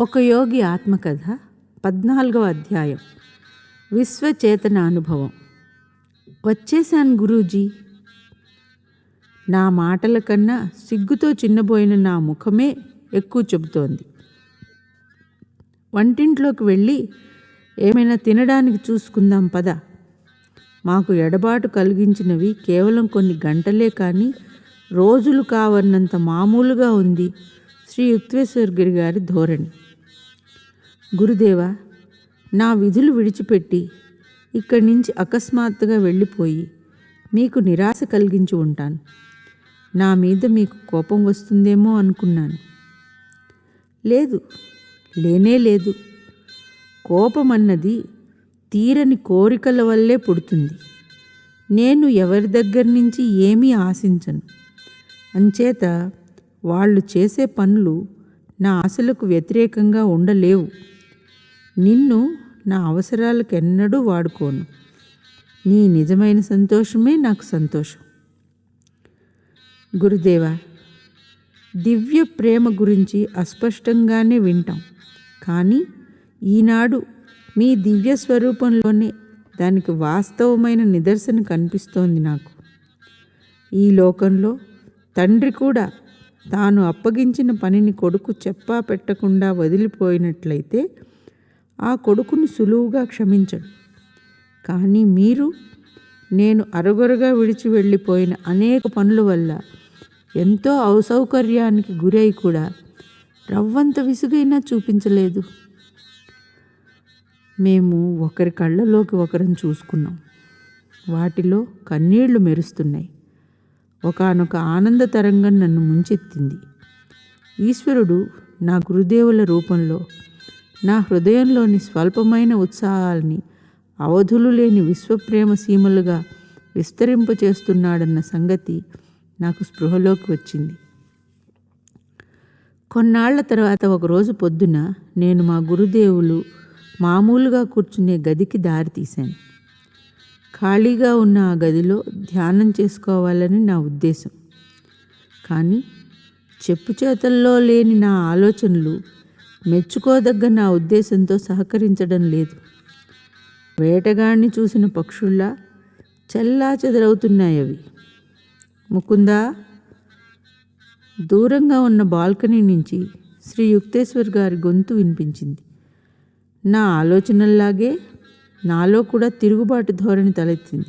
ఒక యోగి ఆత్మకథ పద్నాలుగవ అధ్యాయం. విశ్వచేతన అనుభవం వచ్చేశాను గురూజీ. నా మాటల కన్నా సిగ్గుతో చిన్నబోయిన నా ముఖమే ఎక్కువ చెబుతోంది. వంటింట్లోకి వెళ్ళి ఏమైనా తినడానికి చూసుకుందాం పద. మాకు ఎడబాటు కలిగించినవి కేవలం కొన్ని గంటలే కానీ రోజులు కావన్నంత మామూలుగా ఉంది శ్రీ యుక్తేశ్వరగిరి గారి ధోరణి. గురుదేవా నా విధులు విడిచిపెట్టి ఇక్కడి నుంచి అకస్మాత్తుగా వెళ్ళిపోయి మీకు నిరాశ కలిగించి ఉంటాను. నా మీద మీకు కోపం వస్తుందేమో అనుకున్నాను. లేదు లేనే లేదు. కోపం అన్నది తీరని కోరికల వల్లే పుడుతుంది. నేను ఎవరి దగ్గర నుంచి ఏమీ ఆశించను. అంచేత వాళ్ళు చేసే పనులు నా ఆశలకు వ్యతిరేకంగా ఉండలేవు. నిన్ను నా అవసరాలకు ఎన్నడూ వాడుకోను. నీ నిజమైన సంతోషమే నాకు సంతోషం. గురుదేవ దివ్య ప్రేమ గురించి అస్పష్టంగానే వింటాం. కానీ ఈనాడు మీ దివ్య స్వరూపంలోనే దానికి వాస్తవమైన నిదర్శన కనిపిస్తోంది నాకు. ఈ లోకంలో తండ్రి కూడా తాను అప్పగించిన పనిని కొడుకు చెప్పా పెట్టకుండా వదిలిపోయినట్లయితే ఆ కొడుకును సులువుగా క్షమించడు. కానీ మీరు నేను అరగొరగా విడిచి వెళ్ళిపోయిన అనేక పనుల వల్ల ఎంతో అసౌకర్యానికి గురై కూడా రవ్వంత విసుగైనా చూపించలేదు. మేము ఒకరి కళ్ళలోకి ఒకరం చూసుకున్నాం. వాటిలో కన్నీళ్ళు మెరుస్తున్నాయి. ఒకనొక ఆనంద తరంగం నన్ను ముంచెత్తింది. ఈశ్వరుడు నా గురుదేవుల రూపంలో నా హృదయంలోని స్వల్పమైన ఉత్సాహాల్ని అవధులు లేని విశ్వప్రేమ సీమలుగా విస్తరింపచేస్తున్నాడన్న సంగతి నాకు స్పృహలోకి వచ్చింది. కొన్నాళ్ళ తర్వాత ఒకరోజు పొద్దున నేను మా గురుదేవులు మామూలుగా కూర్చునే గదికి దారి తీశాను. ఖాళీగా ఉన్న ఆ గదిలో ధ్యానం చేసుకోవాలని నా ఉద్దేశం. కానీ చెప్పు చేతల్లో లేని నా ఆలోచనలు మెచ్చుకోదగ్గ నా ఉద్దేశంతో సహకరించడం లేదు. వేటగాడిని చూసిన పక్షుల్లా చెల్లా చెదరవుతున్నాయి అవి. ముకుందా దూరంగా ఉన్న బాల్కనీ నుంచి శ్రీ యుక్తేశ్వర్ గారి గొంతు వినిపించింది. నా ఆలోచనల్లాగే నాలో కూడా తిరుగుబాటు ధోరణి తలెత్తింది.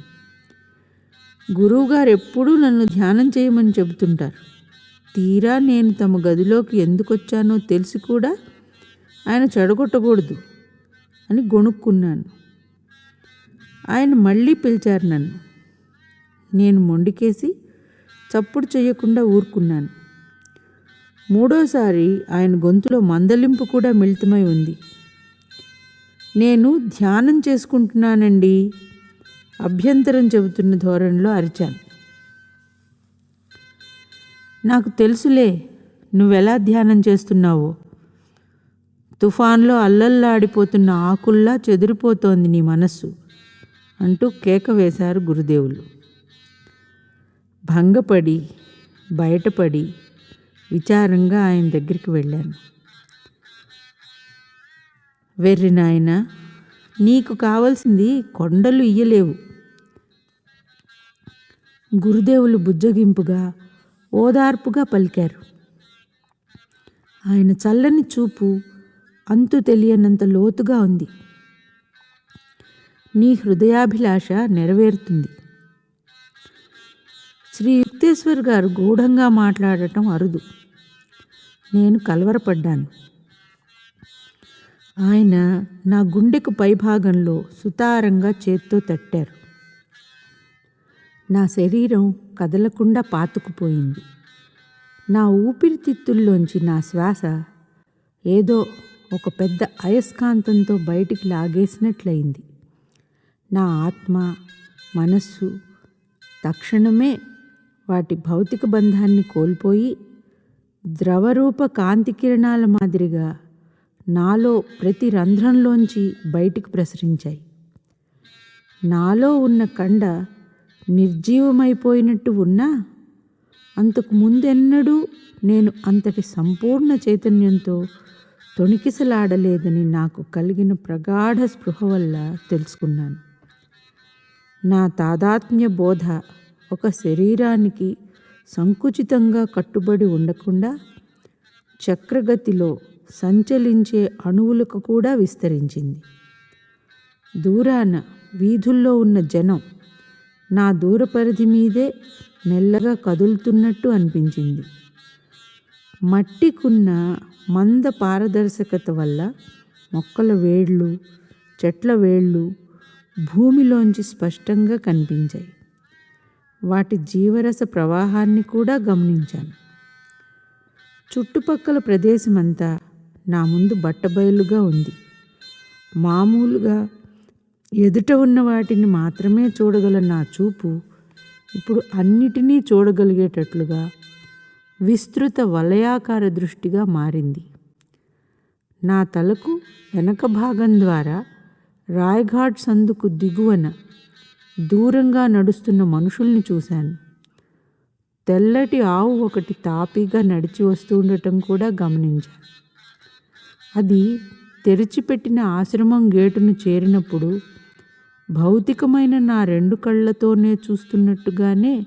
గురువుగారు ఎప్పుడూ నన్ను ధ్యానం చేయమని చెబుతుంటారు. తీరా నేను తమ గదిలోకి ఎందుకొచ్చానో తెలిసి కూడా ఆయన చెడగొట్టకూడదు అని గొణుక్కున్నాను. ఆయన మళ్ళీ పిలిచారు నన్ను. నేను మొండికేసి చప్పుడు చేయకుండా ఊరుకున్నాను. మూడోసారి ఆయన గొంతులో మందలింపు కూడా మిళితమై ఉంది. నేను ధ్యానం చేసుకుంటున్నానండి అభ్యంతరం చెబుతున్న ధోరణిలో అరిచాను. నాకు తెలుసులే నువ్వెలా ధ్యానం చేస్తున్నావో? తుఫాన్లో అల్లల్లాడిపోతున్న ఆకుల్లా చెదిరిపోతోంది నీ మనస్సు అంటూ కేక వేశారు గురుదేవులు. భంగపడి బయటపడి విచారంగా ఆయన దగ్గరికి వెళ్ళాను. వెర్రి నాయన నీకు కావలసింది కొండలు ఇయ్యలేవు. గురుదేవులు బుజ్జగింపుగా ఓదార్పుగా పలికారు. ఆయన చల్లని చూపు అంతు తెలియనంత లోతుగా ఉంది. నీ హృదయాభిలాష నెరవేరుతుంది. శ్రీ యుక్తేశ్వర్ గారు గూఢంగా మాట్లాడటం అరుదు. నేను కలవరపడ్డాను. ఆయన నా గుండెకు పైభాగంలో సుతారంగా చేత్తో తట్టారు. నా శరీరం కదలకుండా పాతుకుపోయింది. నా ఊపిరితిత్తుల్లోంచి నా శ్వాస ఏదో ఒక పెద్ద అయస్కాంతంతో బయటికి లాగేసినట్లయింది. నా ఆత్మ మనస్సు తక్షణమే వాటి భౌతిక బంధాన్ని కోల్పోయి ద్రవరూప కాంతి కిరణాల మాదిరిగా నాలో ప్రతి రంధ్రంలోంచి బయటికి ప్రసరించాయి. నాలో ఉన్న కండ నిర్జీవమైపోయినట్టు ఉన్నా అంతకు ముందెన్నడూ నేను అంతటి సంపూర్ణ చైతన్యంతో తొణికిసలాడలేదని నాకు కలిగిన ప్రగాఢ స్పృహ వల్ల తెలుసుకున్నాను. నా తాదాత్మ్య బోధ ఒక శరీరానికి సంకుచితంగా కట్టుబడి ఉండకుండా చక్రగతిలో సంచలించే అణువులకు కూడా విస్తరించింది. దూరాన వీధుల్లో ఉన్న జనం నా దూర పరిధి మీదే మెల్లగా కదులుతున్నట్టు అనిపించింది. మట్టికున్న మంద పారదర్శకత వల్ల మొక్కల వేళ్ళు చెట్ల వేళ్ళు భూమిలోంచి స్పష్టంగా కనిపించాయి. వాటి జీవరస ప్రవాహాన్ని కూడా గమనించాను. చుట్టుపక్కల ప్రదేశమంతా నా ముందు బట్టబయలుగా ఉంది. మామూలుగా ఎదుట ఉన్న వాటిని మాత్రమే చూడగల నా చూపు ఇప్పుడు అన్నిటినీ చూడగలిగేటట్లుగా విస్తృత వలయాకార దృష్టిగా మారింది. నా తలకు వెనక భాగం ద్వారా రాయ్ఘాట్ సందుకు దిగువన దూరంగా నడుస్తున్న మనుషుల్ని చూశాను. తెల్లటి ఆవు ఒకటి తాపీగా నడిచి వస్తూ ఉండటం కూడా గమనించాను. అది తెరిచిపెట్టిన ఆశ్రమం గేటును చేరినప్పుడు భౌతికమైన నా రెండు కళ్ళతోనే చూస్తున్నట్టుగానే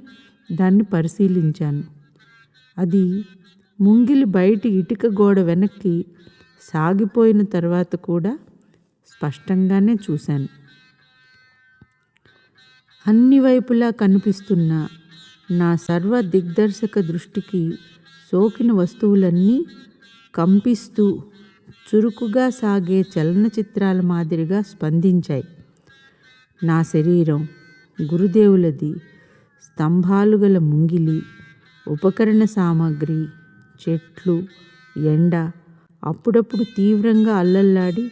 దాన్ని పరిశీలించాను. అది ముంగిలి బయటి ఇటుక గోడ వెనక్కి సాగిపోయిన తర్వాత కూడా స్పష్టంగానే చూశాను. అన్ని వైపులా కనిపిస్తున్న నా సర్వ దిగ్దర్శక దృష్టికి సోకిన వస్తువులన్నీ కంపిస్తూ చురుకుగా సాగే చలనచిత్రాల మాదిరిగా స్పందించాయి. నా శరీరం గురుదేవులది స్తంభాలు గల ముంగిలి ఉపకరణ సామాగ్రి చెట్లు ఎండ అప్పుడప్పుడు తీవ్రంగా అల్లల్లాడి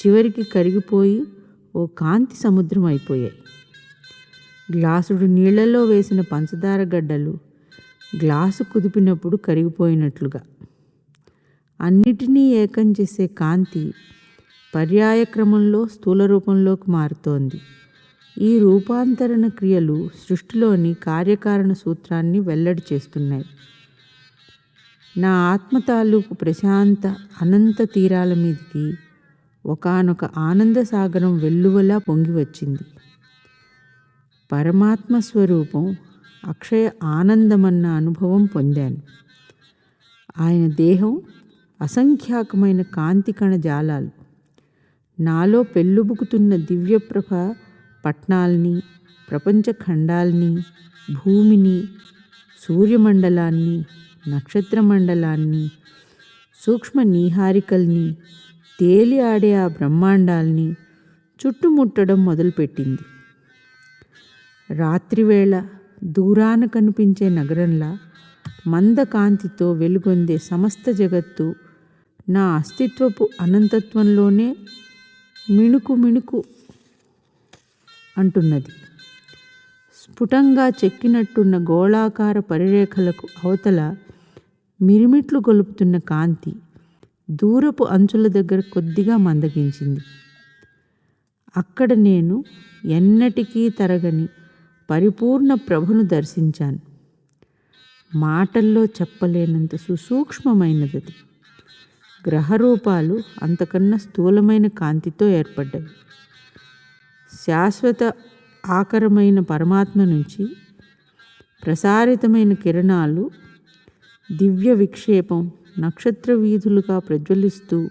చివరికి కరిగిపోయి ఓ కాంతి సముద్రం అయిపోయాయి. గ్లాసుడు నీళ్ళలో వేసిన పంచదార గడ్డలు గ్లాసు కుదిపినప్పుడు కరిగిపోయినట్లుగా. అన్నిటినీ ఏకం చేసే కాంతి పర్యాయక్రమంలో స్థూల రూపంలోకి మారుతోంది. ఈ రూపాంతరణ క్రియలు సృష్టిలోని కార్యకారణ సూత్రాన్ని వెల్లడి చేస్తున్నాయి. నా ఆత్మ తాలూకు ప్రశాంత అనంత తీరాల మీదకి ఒకానొక ఆనంద సాగరం వెల్లువలా పొంగి వచ్చింది. పరమాత్మ స్వరూపం అక్షయ ఆనందమన్న అనుభవం పొందాను. ఆయన దేహం అసంఖ్యాకమైన కాంతి కణ జాలాలు. నాలో పెళ్ళుబుకుతున్న దివ్యప్రభ పట్నాల్ని ప్రపంచ ఖండాల్ని భూమిని సూర్యమండలాన్ని నక్షత్రమండలాన్ని సూక్ష్మ నీహారికల్ని తేలి ఆడే ఆ బ్రహ్మాండాల్ని చుట్టుముట్టడం మొదలుపెట్టింది. రాత్రివేళ దూరాన కనిపించే నగరంలా మందకాంతితో వెలుగొందే సమస్త జగత్తు నా అస్తిత్వపు అనంతత్వంలోనే మిణుకు మిణుకు అంటున్నది. స్ఫుటంగా చెక్కినట్టున్న గోళాకార పరిరేఖలకు అవతల మిరిమిట్లు గొలుపుతున్న కాంతి దూరపు అంచుల దగ్గర కొద్దిగా మందగించింది. అక్కడ నేను ఎన్నటికీ తరగని పరిపూర్ణ ప్రభును దర్శించాను. మాటల్లో చెప్పలేనంత సుసూక్ష్మమైనది గ్రహరూపాలు అంతకన్నా స్థూలమైన కాంతితో ఏర్పడ్డవి. శాశ్వత ఆకరమైన పరమాత్మ నుంచి ప్రసారితమైన కిరణాలు దివ్య విక్షేపం నక్షత్ర వీధులుగా ప్రజ్వలిస్తూ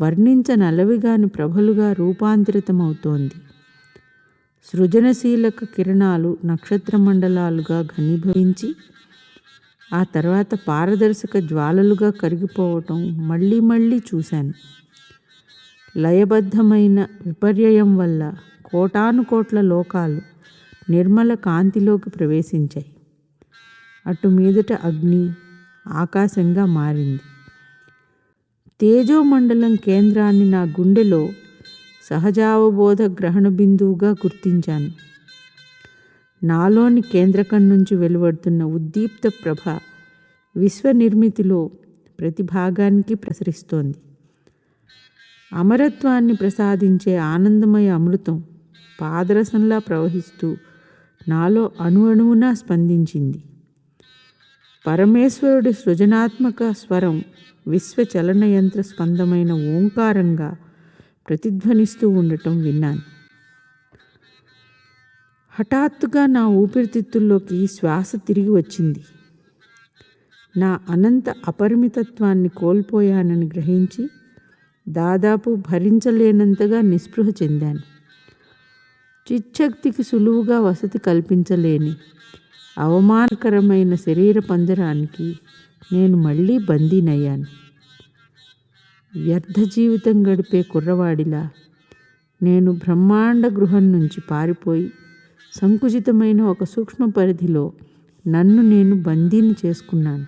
వర్ణించనలవిగాని ప్రభలుగా రూపాంతరితమవుతోంది. సృజనశీలక కిరణాలు నక్షత్ర మండలాలుగా ఘనీభవించి ఆ తర్వాత పారదర్శక జ్వాలలుగా కరిగిపోవటం మళ్ళీ మళ్ళీ చూశాను. లయబద్ధమైన విపర్యయం వల్ల కోటాను కోట్ల లోకాలు నిర్మల కాంతిలోకి ప్రవేశించాయి. అటు మీదట అగ్ని ఆకాశంగా మారింది. తేజోమండలం కేంద్రాన్ని నా గుండెలో సహజావబోధ గ్రహణ బిందువుగా గుర్తించాను. నాలోని కేంద్రకం నుంచి వెలువడుతున్న ఉద్దీప్త ప్రభ విశ్వనిర్మితిలో ప్రతి భాగానికి ప్రసరిస్తోంది. అమరత్వాన్ని ప్రసాదించే ఆనందమయ అమృతం పాదరసంలా ప్రవహిస్తూ నాలో అణు అణువునా స్పందించింది. పరమేశ్వరుడి సృజనాత్మక స్వరం విశ్వ చలనయంత్ర స్పందమైన ఓంకారంగా ప్రతిధ్వనిస్తూ ఉండటం విన్నాను. హఠాత్తుగా నా ఊపిరితిత్తుల్లోకి శ్వాస తిరిగి వచ్చింది. నా అనంత అపరిమితత్వాన్ని కోల్పోయానని గ్రహించి దాదాపు భరించలేనంతగా నిస్పృహ చెందాను. చిచ్చక్తికి సులువుగా వసతి కల్పించలేని అవమానకరమైన శరీర పంజరానికి నేను మళ్ళీ బందీనయ్యాను. వ్యర్థ జీవితం గడిపే కుర్రవాడిలా నేను బ్రహ్మాండ గృహం నుంచి పారిపోయి సంకుచితమైన ఒక సూక్ష్మ పరిధిలో నన్ను నేను బందీని చేసుకున్నాను.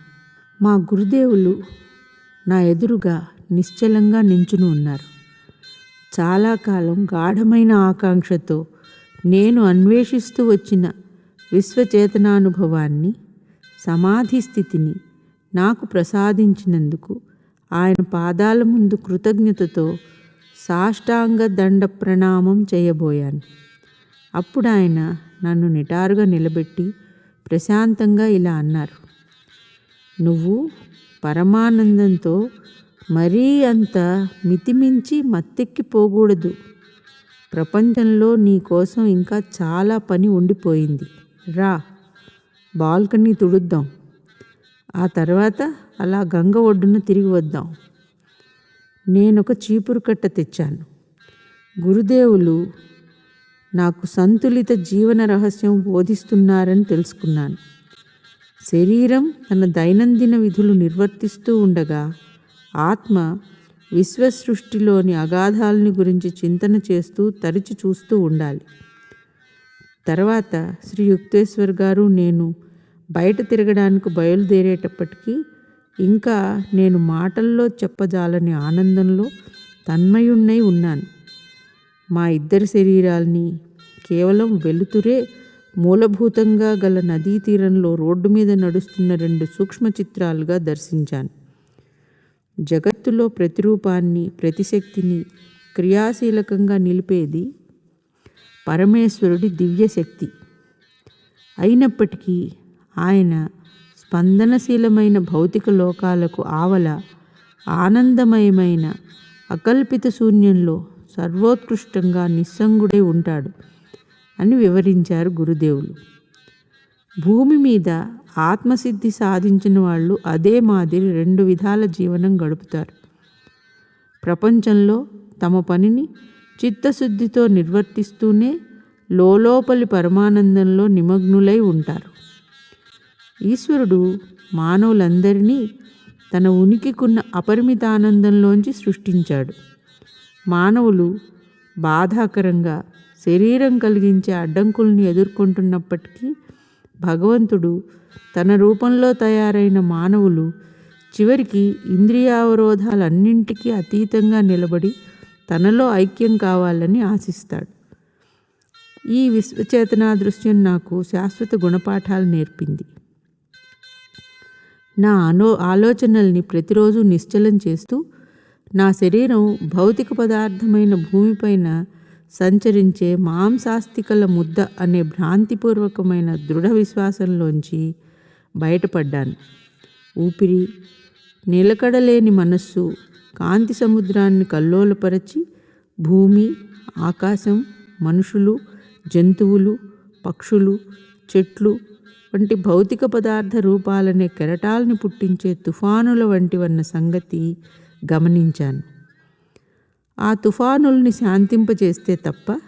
మా గురుదేవులు నా ఎదురుగా నిశ్చలంగా నించుని ఉన్నారు. చాలా కాలం గాఢమైన ఆకాంక్షతో నేను అన్వేషిస్తూ వచ్చిన విశ్వచేతనానుభవాన్ని సమాధి స్థితిని నాకు ప్రసాదించినందుకు ఆయన పాదాల ముందు కృతజ్ఞతతో సాష్టాంగ దండ ప్రణామం చేయబోయాను. అప్పుడు ఆయన నన్ను నిటారుగా నిలబెట్టి ప్రశాంతంగా ఇలా అన్నారు నువ్వు పరమానందంతో మరీ అంత మితిమించి మత్తెక్కిపోకూడదు. ప్రపంచంలో నీ కోసం ఇంకా చాలా పని ఉండిపోయింది. రా బాల్కనీ తుడుద్దాం. ఆ తర్వాత అలా గంగ ఒడ్డున తిరిగి వద్దాం. నేనొక చీపురు కట్ట తెచ్చాను. గురుదేవులు నాకు సంతులిత జీవన రహస్యం బోధిస్తున్నారని తెలుసుకున్నాను. శరీరం తన దైనందిన విధులు నిర్వర్తిస్తూ ఉండగా ఆత్మ విశ్వసృష్టిలోని అగాధాలని గురించి చింతన చేస్తూ తరిచి చూస్తూ ఉండాలి. తర్వాత శ్రీ యుక్తేశ్వర్ గారు నేను బయట తిరగడానికి బయలుదేరేటప్పటికీ ఇంకా నేను మాటల్లో చెప్పజాలని ఆనందంలో తన్మయుణ్ణై ఉన్నాను. మా ఇద్దరి శరీరాల్ని కేవలం వెలుతురే మూలభూతంగా గల నదీ తీరంలో రోడ్డు మీద నడుస్తున్న రెండు సూక్ష్మ చిత్రాలుగా దర్శించాను. జగత్తులో ప్రతిరూపాన్ని ప్రతిశక్తిని క్రియాశీలకంగా నిలిపేది పరమేశ్వరుడి దివ్యశక్తి. అయినప్పటికీ ఆయన స్పందనశీలమైన భౌతిక లోకాలకు ఆవల ఆనందమయమైన అకల్పిత శూన్యంలో సర్వోత్కృష్టంగా నిస్సంగుడై ఉంటాడు అని వివరించారు గురుదేవులు. భూమి మీద ఆత్మసిద్ధి సాధించిన వాళ్ళు అదే మాదిరి రెండు విధాల జీవనం గడుపుతారు. ప్రపంచంలో తమ పనిని చిత్తశుద్ధితో నిర్వర్తిస్తూనే లోపలి పరమానందంలో నిమగ్నులై ఉంటారు. ఈశ్వరుడు మానవులందరినీ తన ఉనికికున్న అపరిమిత ఆనందంలోంచి సృష్టించాడు. మానవులు బాధాకరంగా శరీరం కలిగించే అడ్డంకుల్ని ఎదుర్కొంటున్నప్పటికీ భగవంతుడు తన రూపంలో తయారైన మానవులు చివరికి ఇంద్రియావరోధాలన్నింటికీ అతీతంగా నిలబడి తనలో ఐక్యం కావాలని ఆశిస్తాడు. ఈ విశ్వచేతనా దృశ్యం నాకు శాశ్వత గుణపాఠాలు నేర్పింది. నా అనో ఆలోచనల్ని ప్రతిరోజు నిశ్చలం చేస్తూ నా శరీరం భౌతిక పదార్థమైన భూమిపైన సంచరించే మాంసాస్తికల ముద్ద అనే భ్రాంతిపూర్వకమైన దృఢ విశ్వాసంలోంచి బయటపడ్డాను. ఊపిరి నిలకడలేని మనస్సు కాంతి సముద్రాన్ని కల్లోలపరచి భూమి ఆకాశం మనుషులు జంతువులు పక్షులు చెట్లు వంటి భౌతిక పదార్థ రూపాలనే కెరటాలని పుట్టించే తుఫానుల వంటివన్న సంగతి గమనించాను. ఆ తుఫానుల్ని శాంతింపచేస్తే తప్ప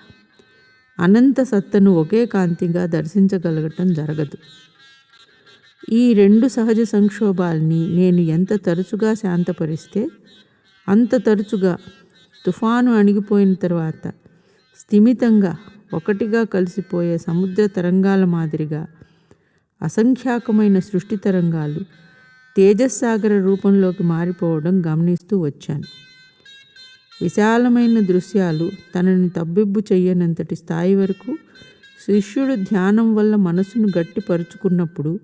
అనంత సత్తను ఒకే కాంతిగా దర్శించగలగటం జరగదు. ఈ రెండు సహజ సంక్షోభాల్ని నేను ఎంత తరచుగా శాంతపరిస్తే అంత తరచుగా తుఫాను అణిగిపోయిన తర్వాత స్థిమితంగా ఒకటిగా కలిసిపోయే సముద్ర తరంగాల మాదిరిగా అసంఖ్యాకమైన సృష్టి తరంగాలు తేజస్సాగర రూపంలోకి మారిపోవడం గమనిస్తూ వచ్చాను. విశాలమైన దృశ్యాలు తనని తబ్బిబ్బు చెయ్యనంతటి స్థాయి వరకు శిష్యుడు ధ్యానం వల్ల మనసును గట్టిపరుచుకున్నప్పుడు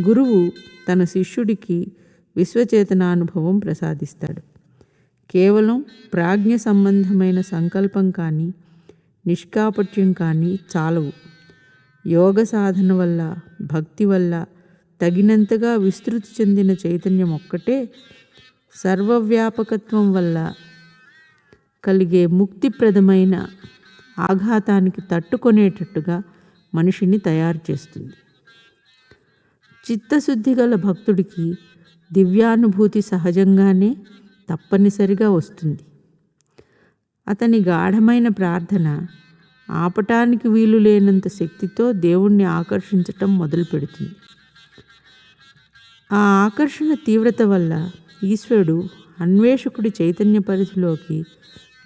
గురువు తన శిష్యుడికి విశ్వచేతనానుభవం ప్రసాదిస్తాడు. కేవలం ప్రాజ్ఞ సంబంధమైన సంకల్పం కానీ నిష్కాపట్యం కానీ చాలవు. యోగ సాధన వల్ల భక్తి వల్ల తగినంతగా విస్తృతి చెందిన చైతన్యం ఒక్కటే సర్వవ్యాపకత్వం వల్ల కలిగే ముక్తిప్రదమైన ఆఘాతానికి తట్టుకొనేటట్టుగా మనిషిని తయారు చేస్తుంది. చిత్తశుద్ధి గల భక్తుడికి దివ్యానుభూతి సహజంగానే తప్పనిసరిగా వస్తుంది. అతని గాఢమైన ప్రార్థన ఆపటానికి వీలు లేనంత శక్తితో దేవుణ్ణి ఆకర్షించటం మొదలు పెడుతుంది. ఆ ఆకర్షణ తీవ్రత వల్ల ఈశ్వరుడు అన్వేషకుడి చైతన్య పరిధిలోకి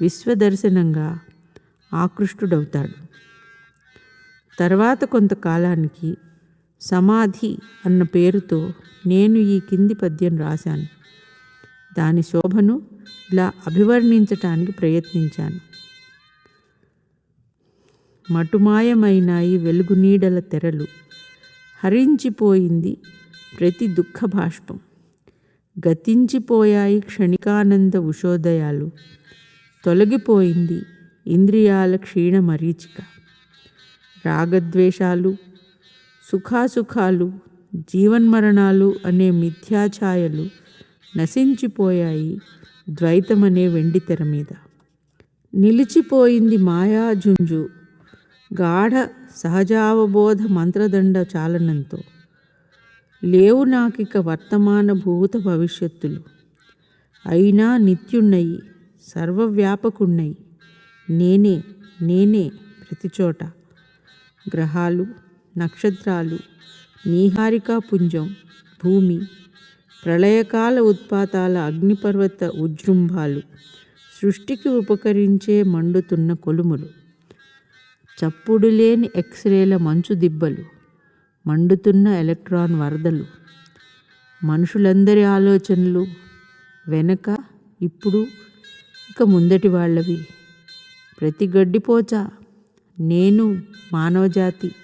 విశ్వదర్శనంగా ఆకృష్టుడవుతాడు. తర్వాత కొంతకాలానికి సమాధి అన్న పేరుతో నేను ఈ కింది పద్యం రాశాను. దాని శోభను ఇలా అభివర్ణించటానికి ప్రయత్నించాను. మటుమాయమైనాయి వెలుగు నీడల తెరలు. హరించిపోయింది ప్రతి దుఃఖ బాష్పం. గతించిపోయాయి క్షణికానంద ఉషోదయాలు. తొలగిపోయింది ఇంద్రియాల క్షీణ మరీచిక రాగద్వేషాలు సుఖాసుఖాలు జీవన్మరణాలు అనే మిథ్యాఛాయలు నశించిపోయాయి ద్వైతమనే వెండితెర మీద. నిలిచిపోయింది మాయాజుంజు గాఢ సహజావబోధ మంత్రదండ చాలనంతో. లేవు నాకిక వర్తమాన భూత భవిష్యత్తులు. అయినా నిత్యున్నయి సర్వవ్యాపకున్నయి. నేనే నేనే ప్రతిచోట. గ్రహాలు నక్షత్రాలు నీహారికా పుంజం భూమి ప్రళయకాల ఉత్పాతాల అగ్నిపర్వత ఉజృంభాలు సృష్టికి ఉపకరించే మండుతున్న కొలుములు. చప్పుడు లేని ఎక్స్రేల మంచు దిబ్బలు మండుతున్న ఎలక్ట్రాన్ వరదలు. మనుషులందరి ఆలోచనలు వెనక ఇప్పుడు ఇక ముందటి వాళ్ళవి. ప్రతి గడ్డిపోచ నేను మానవజాతి.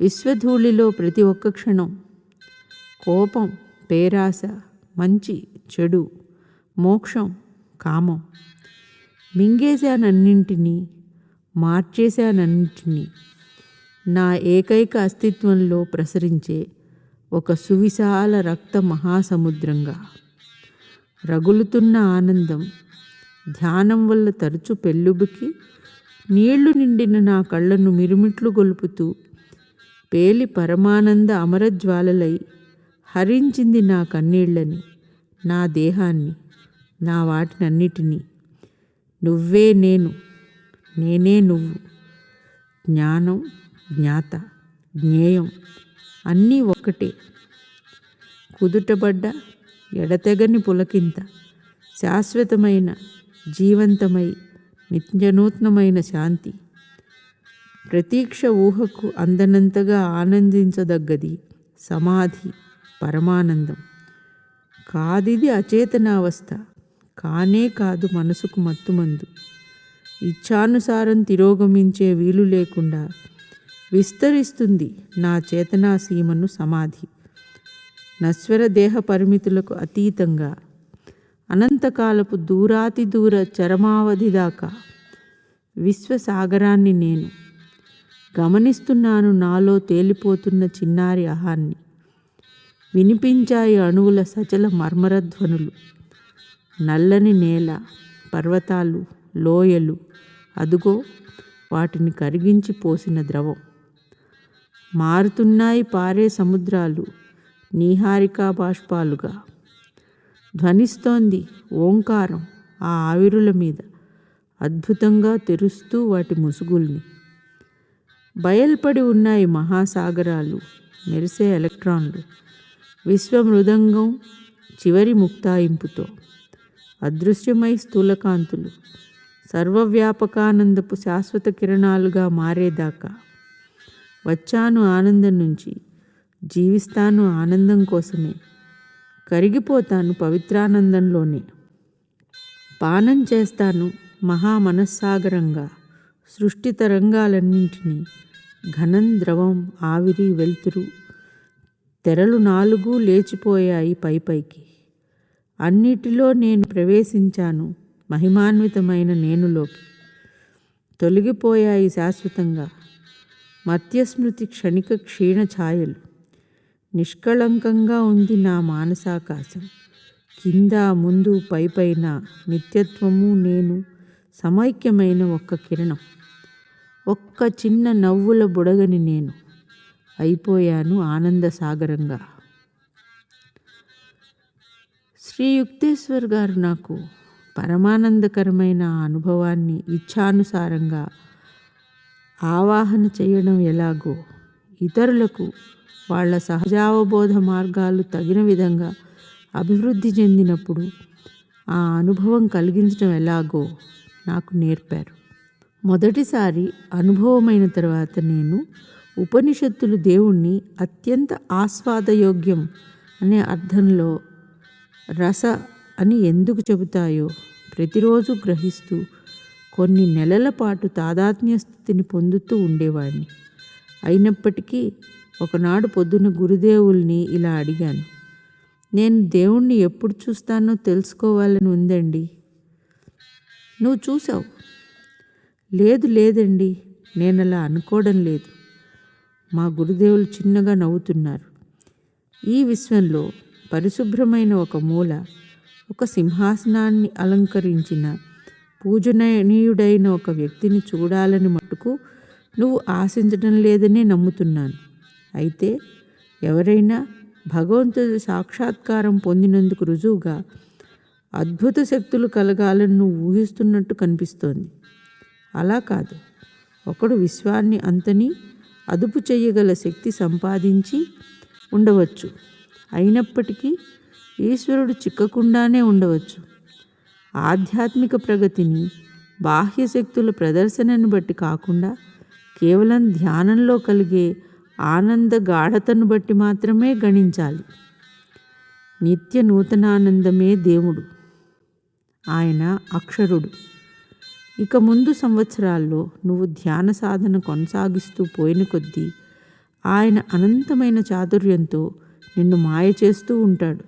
విశ్వధూళిలో ప్రతి ఒక్క క్షణం. కోపం పేరాస మంచి చెడు మోక్షం కామం. మింగేశానన్నింటినీ మార్చేశానన్నింటినీ నా ఏకైక అస్తిత్వంలో ప్రసరించే ఒక సువిశాల రక్త మహాసముద్రంగా. రగులుతున్న ఆనందం ధ్యానం వల్ల తరచు పెళ్ళుబుకి నీళ్ళు నిండిన నా కళ్ళను మిరుమిట్లు గొలుపుతూ పేలి పరమానంద అమరజ్వాలలై హరించింది నా కన్నీళ్ళని నా దేహాన్ని నా వాటినన్నిటినీ. నువ్వే నేను నేనే నువ్వు. జ్ఞానం జ్ఞాత జ్ఞేయం అన్నీ ఒక్కటే. కుదుటబడ్డ ఎడతెగని పులకింత శాశ్వతమైన జీవంతమై నిత్యనూత్నమైన శాంతి. ప్రతీక్ష ఊహకు అందనంతగా ఆనందించదగ్గది సమాధి పరమానందం. కాదిది అచేతనావస్థ కానే కాదు మనసుకు మత్తుమందు. ఇచ్ఛానుసారం తిరోగమించే వీలు లేకుండా విస్తరిస్తుంది నా చేతనా సీమను సమాధి. నశ్వర దేహ పరిమితులకు అతీతంగా అనంతకాలపు దూరాతి దూర చరమావధి దాకా విశ్వసాగరాన్ని నేను గమనిస్తున్నాను నాలో తేలిపోతున్న చిన్నారి అహాన్ని. వినిపించాయి అణువుల సచల మర్మరధ్వనులు. నల్లని నేల పర్వతాలు లోయలు అదుగో వాటిని కరిగించి పోసిన ద్రవం. మారుతున్నాయి పారే సముద్రాలు నీహారికా బాష్పాలుగా. ధ్వనిస్తోంది ఓంకారం ఆ ఆవిరుల మీద. అద్భుతంగా తెరుస్తూ వాటి ముసుగుల్ని. బయల్పడి ఉన్నాయి మహాసాగరాలు మెరిసే ఎలక్ట్రాన్లు. విశ్వమృదంగం చివరి ముక్తాయింపుతో. అదృశ్యమై స్థూలకాంతులు. సర్వవ్యాపకానందపు శాశ్వత కిరణాలుగా మారేదాకా. వచ్చాను ఆనందం నుంచి జీవిస్తాను ఆనందం కోసమే. కరిగిపోతాను పవిత్రానందంలోనే. పానం చేస్తాను మహా మనస్సాగరంగా సృష్టి తరంగాలన్నింటినీ ఘనం ద్రవం ఆవిరి వెలుతురు తెరలు నాలుగు లేచిపోయాయి పైపైకి. అన్నిటిలో నేను ప్రవేశించాను మహిమాన్వితమైన నేనులోకి. తొలగిపోయాయి శాశ్వతంగా. మత్యస్మృతి క్షణిక క్షీణ ఛాయలు. నిష్కళంకంగా ఉంది నా మానసాకాశం. కింద ముందు పైపైన నిత్యత్వము నేను సమైక్యమైన ఒక్క కిరణం. ఒక్క చిన్న నవ్వుల బుడగని నేను అయిపోయాను ఆనంద సాగరంగా శ్రీ యుక్తేశ్వర్ గారు నాకు పరమానందకరమైన అనుభవాన్ని ఇచ్ఛానుసారంగా ఆవాహన చేయడం ఎలాగో ఇతరులకు వాళ్ళ సహజావబోధ మార్గాలు తగిన విధంగా అభివృద్ధి చెందినప్పుడు ఆ అనుభవం కలిగించడం ఎలాగో నాకు నేర్పారు. మొదటిసారి అనుభవమైన తర్వాత నేను ఉపనిషత్తులు దేవుణ్ణి అత్యంత ఆస్వాదయోగ్యం అనే అర్థంలో రస అని ఎందుకు చెబుతాయో ప్రతిరోజు గ్రహిస్తూ కొన్ని నెలల పాటు తాదాత్మ్య స్థితిని పొందుతూ ఉండేవాడిని. అయినప్పటికీ ఒకనాడు పొద్దున గురుదేవుల్ని ఇలా అడిగాను నేను దేవుణ్ణి ఎప్పుడు చూస్తానో తెలుసుకోవాలని ఉందండి. నువ్వు చూసావు లేదు లేదండి. నేను అలా అనుకోవడం లేదు. మా గురుదేవులు చిన్నగా నవ్వుతున్నారు. ఈ విశ్వంలో పరిశుభ్రమైన ఒక మూల ఒక సింహాసనాన్ని అలంకరించిన పూజనీయుడైన ఒక వ్యక్తిని చూడాలని మట్టుకు నువ్వు ఆశించడం లేదనే నమ్ముతున్నాను. అయితే ఎవరైనా భగవంతుడి సాక్షాత్కారం పొందినందుకు రుజువుగా అద్భుత శక్తులు కలగాలని నువ్వు ఊహిస్తున్నట్టు కనిపిస్తోంది. అలా కాదు. ఒకడు విశ్వాన్ని అంతని అదుపు చేయగల శక్తి సంపాదించి ఉండవచ్చు. అయినప్పటికీ ఈశ్వరుడు చిక్కకుండానే ఉండవచ్చు. ఆధ్యాత్మిక ప్రగతిని బాహ్య శక్తుల ప్రదర్శనను బట్టి కాకుండా కేవలం ధ్యానంలో కలిగే ఆనంద గాఢతను బట్టి మాత్రమే గణించాలి. నిత్య నూతనానందమే దేవుడు. ఆయన అక్షరుడు. ఇక ముందు సంవత్సరాల్లో నువ్వు ధ్యాన సాధన కొనసాగిస్తూ పోయిన కొద్దీ ఆయన అనంతమైన చాతుర్యంతో నిన్ను మాయ చేస్తూ ఉంటాడు.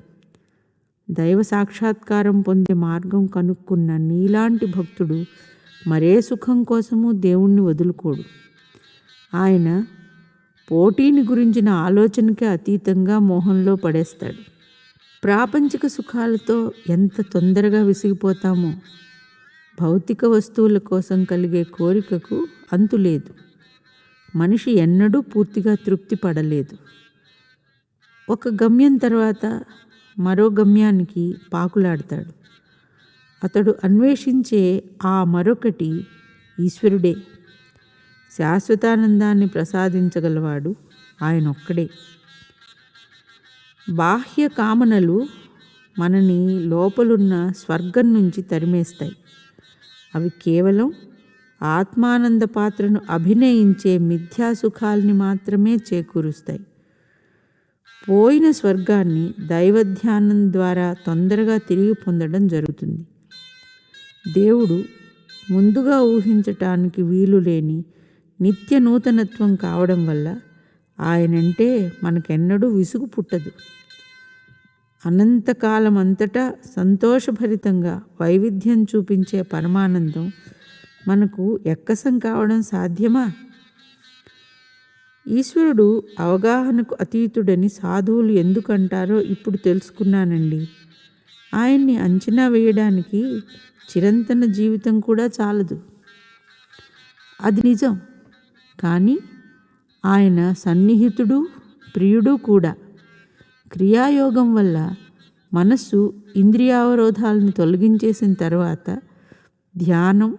దైవ సాక్షాత్కారం పొందే మార్గం కనుక్కున్న నీలాంటి భక్తుడు మరే సుఖం కోసము దేవుణ్ణి వదులుకోడు. ఆయన పోటీని గురించిన ఆలోచనకే అతీతంగా మోహంలో పడేస్తాడు. ప్రాపంచిక సుఖాలతో ఎంత తొందరగా విసిగిపోతామో భౌతిక వస్తువుల కోసం కలిగే కోరికకు అంతు లేదు. మనిషి ఎన్నడూ పూర్తిగా తృప్తి పడలేదు. ఒక గమ్యం తర్వాత మరో గమ్యానికి పాకులాడతాడు. అతడు అన్వేషించే ఆ మరొకటి ఈశ్వరుడే. శాశ్వతానందాన్ని ప్రసాదించగలవాడు ఆయన ఒక్కడే బాహ్య కామనలు మనని లోపలున్న స్వర్గం నుంచి తరిమేస్తాయి. అవి కేవలం ఆత్మానంద పాత్రను అభినయించే మిథ్యా సుఖాల్ని మాత్రమే చేకూరుస్తాయి. పోయిన స్వర్గాన్ని దైవధ్యానం ద్వారా తొందరగా తిరిగి పొందడం జరుగుతుంది. దేవుడు ముందుగా ఊహించటానికి వీలు లేని నిత్య నూతనత్వం కావడం వల్ల ఆయనంటే మనకెన్నడూ విసుగు పుట్టదు. అనంతకాలం అంతటా సంతోషభరితంగా వైవిధ్యం చూపించే పరమానందం మనకు ఎక్కసం కావడం సాధ్యమా? ఈశ్వరుడు అవగాహనకు అతీతుడని సాధువులు ఎందుకంటారో ఇప్పుడు తెలుసుకున్నానండి. ఆయన్ని అంచనా వేయడానికి చిరంతన జీవితం కూడా చాలదు. అది నిజం. కానీ ఆయన సన్నిహితుడు ప్రియుడు కూడా క్రియాయోగం వల్ల మనస్సు ఇంద్రియావరోధాలను తొలగించేసిన తర్వాత ధ్యానం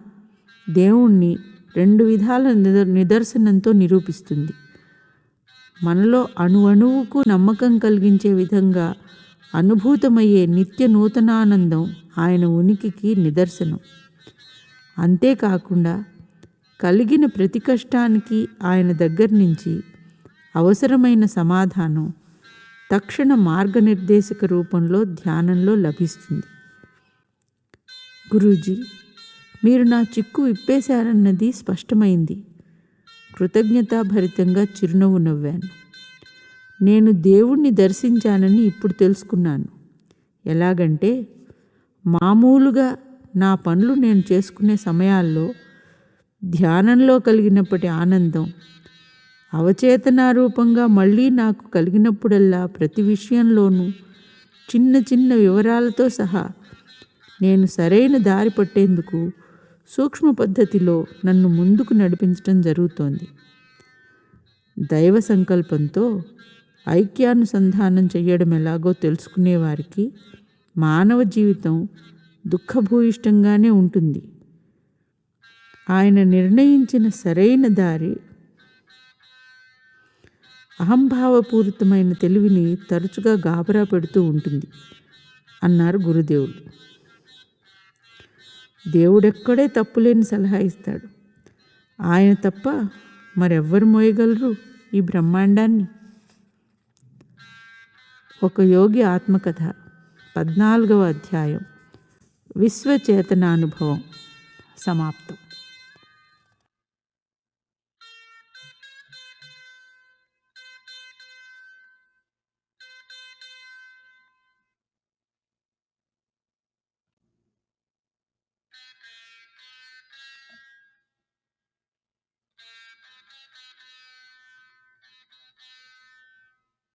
దేవుణ్ణి రెండు విధాల నిదర్శనంతో నిరూపిస్తుంది. మనలో అణువణువుకు నమ్మకం కలిగించే విధంగా అనుభూతమయ్యే నిత్య నూతనానందం ఆయన ఉనికికి నిదర్శనం. అంతేకాకుండా కలిగిన ప్రతి కష్టానికి ఆయన దగ్గర నుంచి అవసరమైన సమాధానం తక్షణ మార్గనిర్దేశక రూపంలో ధ్యానంలో లభిస్తుంది. గురూజీ మీరు నా చిక్కు విప్పేశారన్నది స్పష్టమైంది. కృతజ్ఞతాభరితంగా చిరునవ్వు నవ్వాను. నేను దేవుణ్ణి దర్శించానని ఇప్పుడు తెలుసుకున్నాను. ఎలాగంటే మామూలుగా నా పనులు నేను చేసుకునే సమయాల్లో ధ్యానంలో కలిగినప్పటి ఆనందం అవచేతనారూపంగా మళ్ళీ నాకు కలిగినప్పుడల్లా ప్రతి విషయంలోనూ చిన్న చిన్న వివరాలతో సహా నేను సరైన దారి పట్టేందుకు సూక్ష్మ పద్ధతిలో నన్ను ముందుకు నడిపించడం జరుగుతోంది. దైవ సంకల్పంతో ఐక్యానుసంధానం చేయడం ఎలాగో తెలుసుకునే వారికి మానవ జీవితం దుఃఖభూయిష్టంగానే ఉంటుంది. ఆయన నిర్ణయించిన సరైన దారి అహంభావపూరితమైన తెలివిని తరచుగా గాబరా పెడుతూ ఉంటుంది అన్నారు గురుదేవులు దేవుడెక్కడే తప్పులేని సలహా ఇస్తాడు. ఆయన తప్ప మరెవ్వరు మోయగలరు ఈ బ్రహ్మాండాన్ని? ఒక యోగి ఆత్మకథ పద్నాలుగవ అధ్యాయం. విశ్వచేతనానుభవం. సమాప్తం.